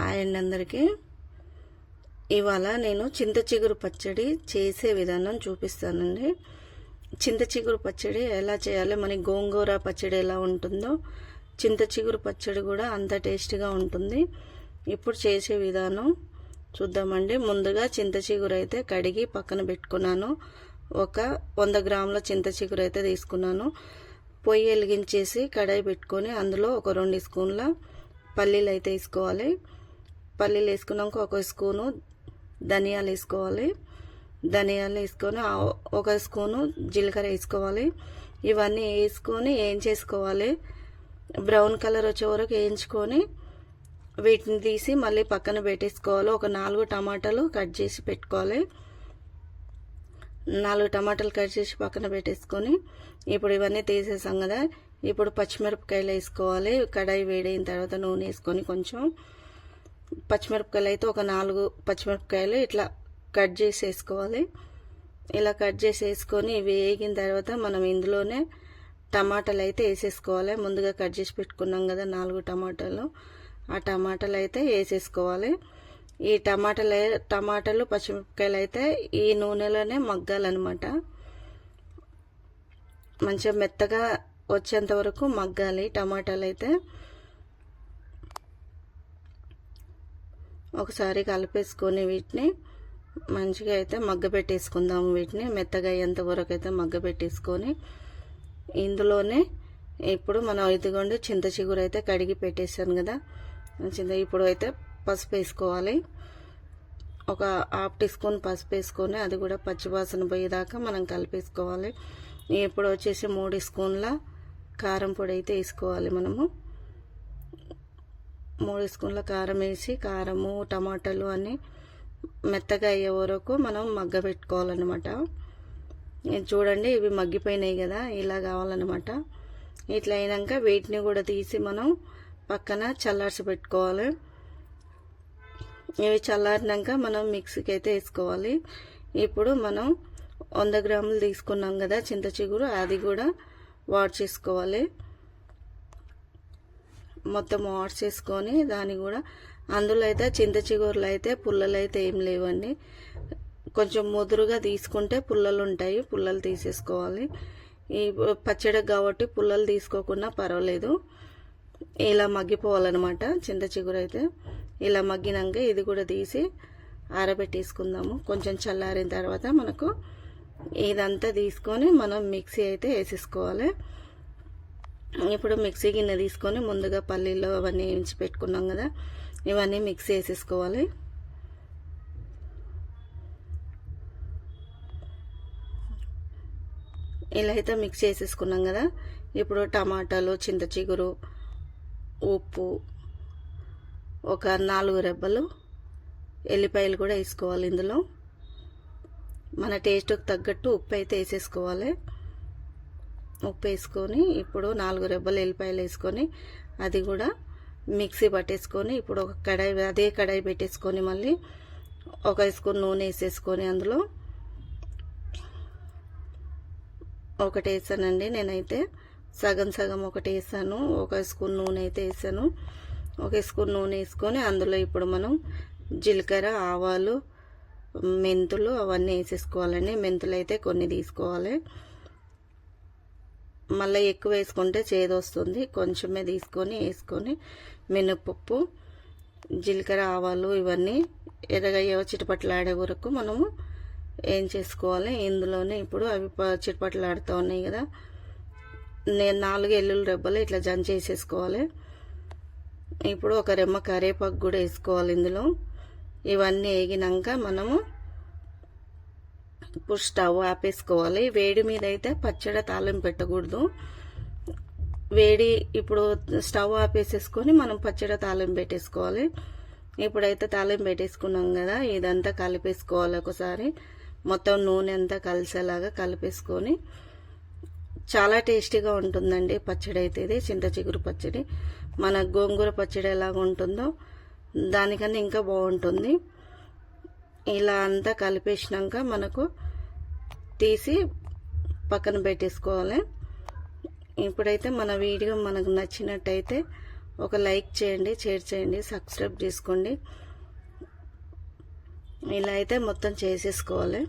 And అందరికీ ఇవాళ నేను చింత చిగురు పచ్చడి చేసే విధానం చూపిస్తానండి. చింత చిగురు పచ్చడి ఎలా చేయాలో? మన గోంగూర పచ్చడి ఎలా ఉంటుందో చింత చిగురు పచ్చడి కూడా అంత టేస్టీగా ఉంటుంది. ఇప్పుడు చేసే విధానం చూద్దామండి. ముందుగా చింత చిగురు అయితే కడిగి పక్కన పెట్టుకున్నాను. ఒక వంద గ్రాముల చింత చిగురు అయితే తీసుకున్నాను. పొయ్యి వెలిగించేసి కడాయి పెట్టుకొని అందులో ఒక రెండు స్పూన్ల పల్లీలు అయితే వేసుకోవాలి. పల్లీలు వేసుకున్నాక ఒక స్పూను ధనియాలు వేసుకోవాలి. ధనియాలు వేసుకొని ఒక స్పూను జీలకర్ర వేసుకోవాలి. ఇవన్నీ వేసుకొని ఏం చేసుకోవాలి? బ్రౌన్ కలర్ వచ్చే వరకు వేయించుకొని వీటిని తీసి మళ్ళీ పక్కన పెట్టేసుకోవాలి. ఒక నాలుగు టమాటాలు కట్ చేసి పెట్టుకోవాలి. నాలుగు టమాటాలు కట్ చేసి పక్కన పెట్టేసుకొని ఇప్పుడు ఇవన్నీ తీసేసాం కదా. ఇప్పుడు పచ్చిమిరపకాయలు వేసుకోవాలి. కడాయి వేడైన తర్వాత నూనె వేసుకొని కొంచెం పచ్చిమిరపకాయలు అయితే ఒక నాలుగు పచ్చిమిరపకాయలు ఇట్లా కట్ చేసి వేసుకోవాలి ఇలా కట్ చేసి వేసుకొని ఇవి వేగిన తర్వాత మనం ఇందులోనే టమాటాలు అయితే వేసేసుకోవాలి. ముందుగా కట్ చేసి పెట్టుకున్నాం కదా నాలుగు టమాటాలు. ఆ టమాటాలు అయితే వేసేసుకోవాలి. ఈ టమాటాలు టమాటాలు పచ్చిమిరపకాయలు అయితే ఈ నూనెలోనే మగ్గాలన్నమాట. మంచిగా మెత్తగా వచ్చేంత వరకు మగ్గాలి టమాటాలు అయితే ఒకసారి కలిపేసుకొని వీటిని మంచిగా అయితే మగ్గ పెట్టేసుకుందాము వీటిని. మెత్తగా అయ్యేంత వరకు అయితే మగ్గ పెట్టేసుకొని ఇందులోనే ఇప్పుడు మనం ఇదిగోండి చింత చిగురు అయితే కడిగి పెట్టేసాను కదా. చింత ఇప్పుడు అయితే పసుపు వేసుకోవాలి. ఒక హాఫ్ టీ స్పూన్ పసుపు వేసుకొని అది కూడా పచ్చివాసన పోయేదాకా మనం కలిపేసుకోవాలి. ఇప్పుడు వచ్చేసి మూడు స్పూన్ల కారం పొడి అయితే వేసుకోవాలి మనము. మూడు స్పూన్ల కారం వేసి కారము టమాటాలు అన్నీ మెత్తగా అయ్యే వరకు మనం మగ్గ పెట్టుకోవాలన్నమాట చూడండి ఇవి మగ్గిపోయినాయి కదా ఇలా కావాలన్నమాట. ఇట్లా అయినాక వీటిని కూడా తీసి మనం పక్కన చల్లార్చి పెట్టుకోవాలి. ఇవి చల్లారినాక మనం మిక్సీకి అయితే వేసుకోవాలి. ఇప్పుడు మనం వంద గ్రాములు తీసుకున్నాం కదా చింత చిగురు అది కూడా వాడ్ చేసుకోవాలి. మొత్తం వాష్ చేసుకొని దాన్ని కూడా అందులో అయితే చింత చిగురులు అయితే పుల్లలు అయితే ఏం లేవండి. కొంచెం ముదురుగా తీసుకుంటే పుల్లలు ఉంటాయి పుల్లలు తీసేసుకోవాలి. ఈ పచ్చడి కాబట్టి పుల్లలు తీసుకోకుండా పర్వాలేదు. ఇలా మగ్గిపోవాలన్నమాట చింత చిగురు అయితే ఇలా మగ్గినాక ఇది కూడా తీసి ఆరబెట్టేసుకుందాము. కొంచెం చల్లారిన తర్వాత మనకు ఇదంతా తీసుకొని మనం మిక్సీ అయితే వేసేసుకోవాలి. ఇప్పుడు మిక్సీ గిన్నె తీసుకొని ముందుగా పల్లీలు అవన్నీ వేయించి పెట్టుకున్నాం కదా ఇవన్నీ మిక్సీ వేసేసుకోవాలి. ఇలా అయితే మిక్స్ చేసేసుకున్నాం కదా ఇప్పుడు టమాటాలు చింత చిగురు ఉప్పు ఒక నాలుగు రెబ్బలు ఎల్లిపాయలు కూడా వేసుకోవాలి ఇందులో. మన టేస్ట్కి తగ్గట్టు ఉప్పు అయితే వేసేసుకోవాలి. ఉప్పు వేసుకొని ఇప్పుడు నాలుగు రెబ్బలు ఎల్లిపాయలు వేసుకొని అది కూడా మిక్సీ పట్టేసుకొని ఇప్పుడు ఒక కడాయి అదే కడాయి పెట్టేసుకొని మళ్ళీ ఒక స్పూన్ నూనె వేసేసుకొని అందులో ఒకటి వేసానండి. నేనైతే సగం సగం ఒకటి వేసాను. ఒక స్పూన్ నూనె అయితే వేసాను. ఒక స్పూన్ నూనె వేసుకొని అందులో ఇప్పుడు మనం జీలకర్ర ఆవాలు మెంతులు అవన్నీ వేసేసుకోవాలండి. మెంతులు అయితే కొన్ని తీసుకోవాలి. మళ్ళీ ఎక్కువ వేసుకుంటే చేదు వస్తుంది కొంచెమే తీసుకొని వేసుకొని మినపప్పు జీలకర్ర ఆవాలు ఇవన్నీ ఎర్రగయ్య చిటపట్లాడే వరకు మనము ఏం చేసుకోవాలి? ఇందులోనే ఇప్పుడు అవి ప- చిటపట్లాడుతూ ఉన్నాయి కదా. నేను నాలుగు ఎల్లుల్లి రెబ్బలు ఇట్లా జంచ్ వేసేసుకోవాలి ఇప్పుడు ఒక రెమ్మ కరివేపాకు కూడా వేసుకోవాలి ఇందులో. ఇవన్నీ వేగినాక మనము ఇప్పుడు స్టవ్ ఆపేసుకోవాలి. వేడి మీద అయితే పచ్చడి తాళం పెట్టకూడదు. వేడి ఇప్పుడు స్టవ్ ఆపేసేసుకొని మనం పచ్చడి తాళం పెట్టేసుకోవాలి. ఇప్పుడైతే తాళం పెట్టేసుకున్నాం కదా ఇదంతా కలిపేసుకోవాలి ఒకసారి. మొత్తం నూనె అంతా కలిసేలాగా కలిపేసుకొని చాలా టేస్టీగా ఉంటుందండి పచ్చడి అయితే ఇది చింత చిగురు పచ్చడి. మన గోంగూర పచ్చడి ఎలాగ ఉంటుందో దానికన్నా ఇంకా బాగుంటుంది. ఇలా అంతా కలిపేసినాక మనకు తీసి పక్కన పెట్టేసుకోవాలి. ఇప్పుడైతే మన వీడియో మనకు నచ్చినట్టయితే ఒక లైక్ చేయండి షేర్ చేయండి సబ్స్క్రైబ్ చేసుకోండి. ఇలా అయితే మొత్తం చేసేసుకోవాలి.